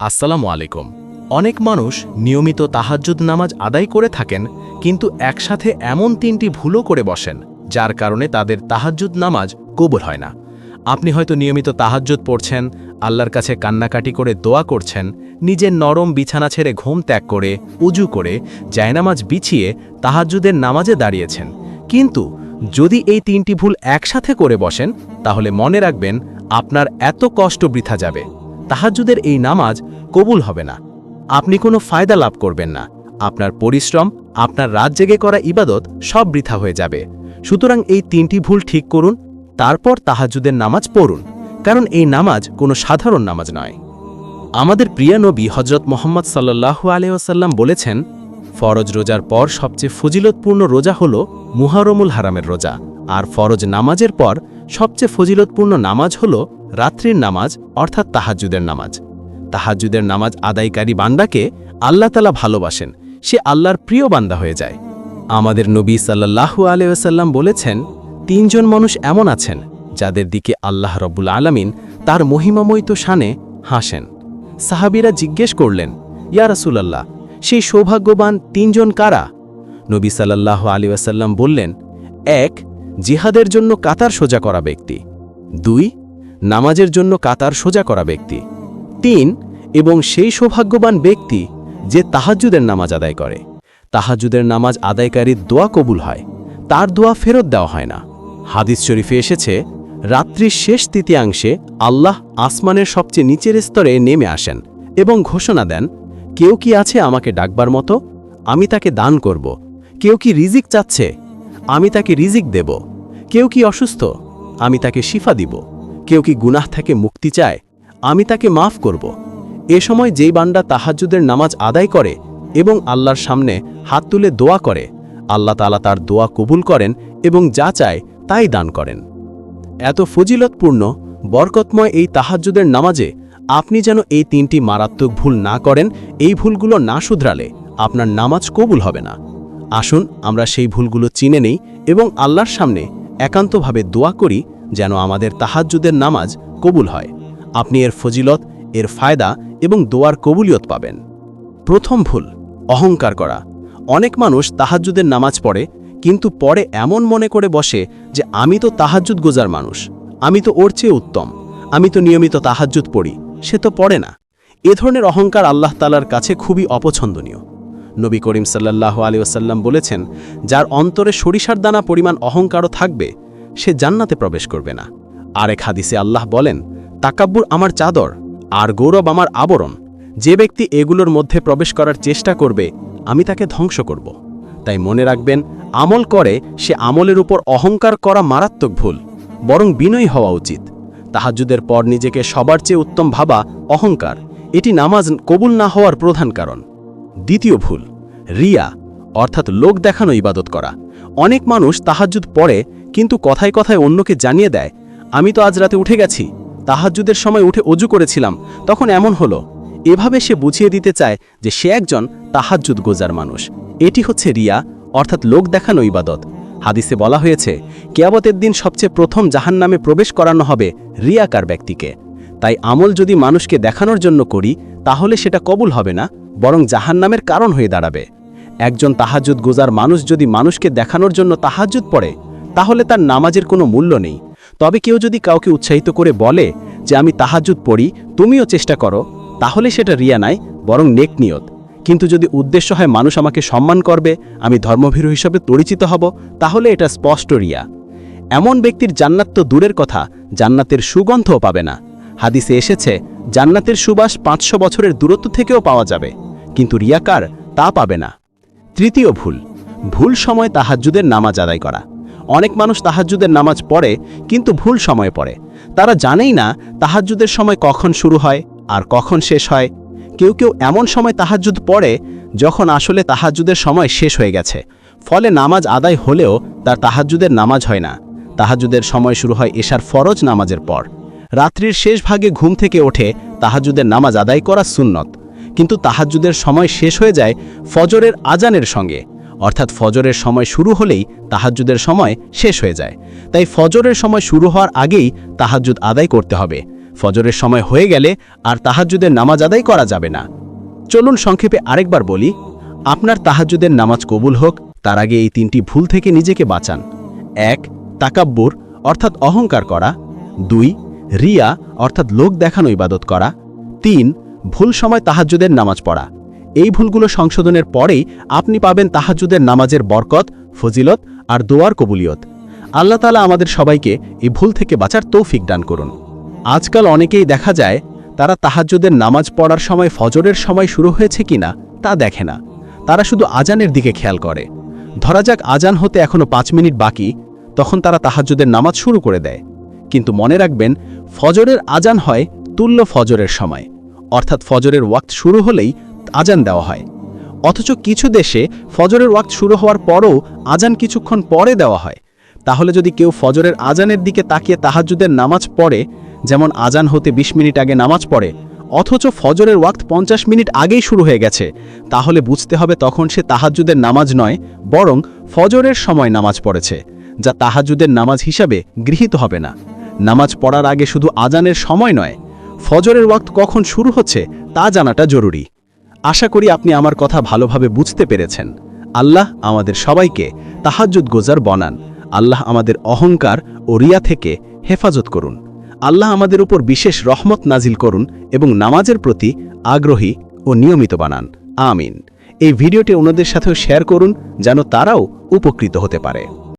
আসসালামু আলাইকুম। অনেক মানুষ নিয়মিত তাহাজ্জুদ নামাজ আদায় করে থাকেন, কিন্তু একসাথে এমন তিনটি ভুলও করে বসেন, যার কারণে তাদের তাহাজ্জুদ নামাজ কবুল হয় না। আপনি হয়তো নিয়মিত তাহাজ্জুদ পড়ছেন, আল্লাহর কাছে কান্নাকাটি করে দোয়া করছেন, নিজের নরম বিছানা ছেড়ে ঘুম ত্যাগ করে, উজু করে, জায়নামাজ বিছিয়ে তাহাজ্জুদের নামাজে দাঁড়িয়েছেন। কিন্তু যদি এই তিনটি ভুল একসাথে করে বসেন, তাহলে মনে রাখবেন আপনার এত কষ্ট বৃথা যাবে। তাহাজ্জুদের এই নামাজ কবুল হবে না। আপনি কোনো ফায়দা লাভ করবেন না। আপনার পরিশ্রম, আপনার রাত জেগে করা ইবাদত সব বৃথা হয়ে যাবে। সুতরাং এই তিনটি ভুল ঠিক করুন, তারপর তাহাজ্জুদের নামাজ পড়ুন, কারণ এই নামাজ কোনো সাধারণ নামাজ নয়। আমাদের প্রিয় নবী হজরত মোহাম্মদ সাল্লাহু আলিয়াসাল্লাম বলেছেন, ফরজ রোজার পর সবচেয়ে ফজিলতপূর্ণ রোজা হল মুহারমুল হারামের রোজা, আর ফরজ নামাজের পর সবচেয়ে ফজিলতপূর্ণ নামাজ হল রাত্রির নামাজ, অর্থাৎ তাহাজ্জুদের নামাজ। তাহাজুদের নামাজ আদায়কারী বান্দাকে আল্লাহ তালা ভালোবাসেন। সে আল্লাহর প্রিয় বান্দা হয়ে যায়। আমাদের নবী সাল্লাহু আলিয়াসাল্লাম বলেছেন, তিনজন মানুষ এমন আছেন, যাদের দিকে আল্লাহ রব্বুল আলামিন তার মহিমাময়িত শানে হাসেন। সাহাবিরা জিজ্ঞেস করলেন, ইয়া রাসূলাল্লাহ, সেই সৌভাগ্যবান তিনজন কারা? নবী সাল্লাল্লাহু আলী ওয়াসাল্লাম বললেন, এক, জিহাদের জন্য কাতার সোজা করা ব্যক্তি। দুই নামাজের জন্য কাতার সোজা করা ব্যক্তি। তিন, এবং সেই সৌভাগ্যবান ব্যক্তি যে তাহাজ্জুদের নামাজ আদায় করে। তাহাজ্জুদের নামাজ আদায়কারীর দোয়া কবুল হয়, তার দোয়া ফেরত দেওয়া হয় না। হাদিস শরীফে এসেছে, রাত্রির শেষ তৃতীয়াংশে আল্লাহ আসমানের সবচেয়ে নিচের স্তরে নেমে আসেন এবং ঘোষণা দেন, কেউ কি আছে আমাকে ডাকবার মতো? আমি তাকে দান করব। কেউ কি রিজিক চাচ্ছে? আমি তাকে রিজিক দেব। কেউ কি অসুস্থ? আমি তাকে শিফা দিব। কেউ কি গুনাহ থেকে মুক্তি চায়, আমি তাকে মাফ করব। এ সময় যেই বান্দা তাহাজ্জুদের নামাজ আদায় করে এবং আল্লাহর সামনে হাত তুলে দোয়া করে, আল্লাহ তালা তার দোয়া কবুল করেন এবং যা চায় তাই দান করেন। এত ফজিলতপূর্ণ, বরকতময় এই তাহাজ্জুদের নামাজে আপনি যেন এই তিনটি মারাত্মক ভুল না করেন, এই ভুলগুলো না শুধরালে আপনার নামাজ কবুল হবে না। আসুন আমরা সেই ভুলগুলো চিনে নেই এবং আল্লাহর সামনে একান্তভাবে দোয়া করি যেন আমাদের তাহাজ্জুদের নামাজ কবুল হয়। আপনি এর ফজিলত, এর ফায়দা এবং দোয়ার কবুলিয়ত পাবেন। প্রথম ভুল, অহংকার করা। অনেক মানুষ তাহাজ্জুদের নামাজ পড়ে, কিন্তু পরে এমন মনে করে বসে যে, আমি তো তাহাজ্জুদ গোজার মানুষ, আমি তো ওর চেয়ে উত্তম, আমি তো নিয়মিত তাহাজ্জুদ পড়ি, সে তো পড়ে না। এ ধরনের অহংকার আল্লাহ তালার কাছে খুবই অপছন্দনীয়। নবী করিম সাল্লাহ আলী ওসাল্লাম বলেছেন, যার অন্তরে সরিষার দানা পরিমাণ অহংকারও থাকবে সে জান্নাতে প্রবেশ করবে না। আরেক হাদিসে আল্লাহ বলেন, তাকাব্বুর আমার চাদর আর গৌরব আমার আবরণ। যে ব্যক্তি এগুলোর মধ্যে প্রবেশ করার চেষ্টা করবে, আমি তাকে ধ্বংস করব। তাই মনে রাখবেন, আমল করে সে আমলের উপর অহংকার করা মারাত্মক ভুল, বরং বিনয়ী হওয়া উচিত। তাহাজ্জুদের পর নিজেকে সবার চেয়ে উত্তম ভাবা অহংকার, এটি নামাজ কবুল না হওয়ার প্রধান কারণ। দ্বিতীয় ভুল, রিয়া, অর্থাৎ লোক দেখানো ইবাদত করা। অনেক মানুষ তাহাজ্জুদ পড়ে কিন্তু কথায় কথায় অন্যকে জানিয়ে দেয়, আমি তো আজ রাতে উঠে গেছি। তাহাজ্জুদের সময় উঠে অজু করেছিলাম। তখন এমন হলো। এভাবে সে বুঝিয়ে দিতে চায় যে সে একজন তাহাজ্জুদ গোজার মানুষ। এটি হচ্ছে রিয়া, অর্থাৎ লোক দেখানো ইবাদত। হাদিসে বলা হয়েছে কেয়াবতের দিন সবচেয়ে প্রথম জাহান নামে প্রবেশ করানো হবে রিয়াকার ব্যক্তিকে। তাই আমল যদি মানুষকে দেখানোর জন্য করি, তাহলে সেটা কবুল হবে না, বরং জাহান নামের কারণ হয়ে দাঁড়াবে। একজন তাহাজুদ গোজার মানুষ যদি মানুষকে দেখানোর জন্য তাহাজুদ পড়ে তাহলে তার নামাজের কোনো মূল্য নেই। তবে কেউ যদি কাউকে উৎসাহিত করে বলে যে আমি তাহাজুদ পড়ি, তুমিও চেষ্টা করো, তাহলে সেটা রিয়া নাই, বরং নেক নিয়ত। কিন্তু যদি উদ্দেশ্য হয় মানুষ আমাকে সম্মান করবে, আমি ধর্মভীরু হিসেবে পরিচিত হব, তাহলে এটা স্পষ্ট রিয়া। এমন ব্যক্তির জান্নাত তো দূরের কথা, জান্নাতের সুগন্ধও পাবে না। হাদিসে এসেছে, জান্নাতের সুবাস পাঁচশো বছরের দূরত্ব থেকেও পাওয়া যাবে। কিন্তু রিয়াকার তা পাবে না। তৃতীয় ভুল। ভুল সময় তাহাজ্জুদের নামাজ আদায় করা। অনেক মানুষ তাহাজ্জুদের নামাজ পড়ে, কিন্তু ভুল সময়ে পড়ে। তারা জানেই না তাহাজ্জুদের সময় কখন শুরু হয় আর কখন শেষ হয়। কেউ কেউ এমন সময় তাহাজ্জুদ পড়ে, যখন আসলে তাহাজ্জুদের সময় শেষ হয়ে গেছে। ফলে নামাজ আদায় হলেও তার তাহাজ্জুদের নামাজ হয় না। তাহাজ্জুদের সময় শুরু হয় এশার ফরজ নামাজের পর। রাত্রির শেষ ভাগে ঘুম থেকে ওঠে তাহাজ্জুদের নামাজ আদায় করা সুন্নত। কিন্তু তাহাজ্জুদের সময় শেষ হয়ে যায় ফজরের আজানের সঙ্গে। অর্থাৎ ফজরের সময় শুরু হলেই তাহাজ্জুদের সময় শেষ হয়ে যায়। তাই ফজরের সময় শুরু হওয়ার আগেই তাহাজ্জুদ আদায় করতে হবে। ফজরের সময় হয়ে গেলে আর তাহাজ্জুদের নামাজ আদায় করা যাবে না। চলুন সংক্ষেপে আরেকবার বলি, আপনার তাহাজ্জুদের নামাজ কবুল হোক, তার আগে এই তিনটি ভুল থেকে নিজেকে বাঁচান। এক, তাকাব্বুর, অর্থাৎ অহংকার করা। দুই, রিয়া, অর্থাৎ লোক দেখানো ইবাদত করা। তিন, ভুল সময় তাহাজ্জুদের নামাজ পড়া। এই ভুলগুলো সংশোধনের পরেই আপনি পাবেন তাহাজ্জুদের নামাজের বরকত, ফজিলত আর দোয়ার কবুলিয়ত। আল্লাহ তালা আমাদের সবাইকে এই ভুল থেকে বাঁচার তৌফিক দান করুন। আজকাল অনেকেই দেখা যায়, তারা তাহাজ্জুদের নামাজ পড়ার সময় ফজরের সময় শুরু হয়েছে কিনা তা দেখে না। তারা শুধু আজানের দিকে খেয়াল করে। ধরা যাক আজান হতে এখনও পাঁচ মিনিট বাকি, তখন তারা তাহাজ্জুদের নামাজ শুরু করে দেয়। কিন্তু মনে রাখবেন, ফজরের আজান হয় তুল্য ফজরের সময়। অর্থাৎ ফজরের ওয়াক্ত শুরু হলেই আজান দেওয়া হয়। অথচ কিছু দেশে ফজরের ওয়াক্ত শুরু হওয়ার পরও আজান কিছুক্ষণ পরে দেওয়া হয়। তাহলে যদি কেউ ফজরের আজানের দিকে তাকিয়ে তাহাজ্জুদের নামাজ পড়ে, যেমন আজান হতে ২০ মিনিট আগে নামাজ পড়ে, অথচ ফজরের ওয়াক্ত পঞ্চাশ মিনিট আগেই শুরু হয়ে গেছে, তাহলে বুঝতে হবে তখন সে তাহাজ্জুদের নামাজ নয়, বরং ফজরের সময় নামাজ পড়েছে, যা তাহাজ্জুদের নামাজ হিসাবে গৃহীত হবে না। নামাজ পড়ার আগে শুধু আজানের সময় নয়, ফজরের ওয়াক্ত কখন শুরু হচ্ছে তা জানাটা জরুরি। আশা করি আপনি আমার কথা ভালোভাবে বুঝতে পেরেছেন। আল্লাহ আমাদের সবাইকে তাহাজ্জুদ গোজার বনান। আল্লাহ আমাদের অহংকার ও রিয়া থেকে হেফাজত করুন। আল্লাহ আমাদের উপর বিশেষ রহমত নাজিল করুন এবং নামাজের প্রতি আগ্রহী ও নিয়মিত বানান। আমিন। এই ভিডিওটি অন্যদের সাথেও শেয়ার করুন, যেন তারাও উপকৃত হতে পারে।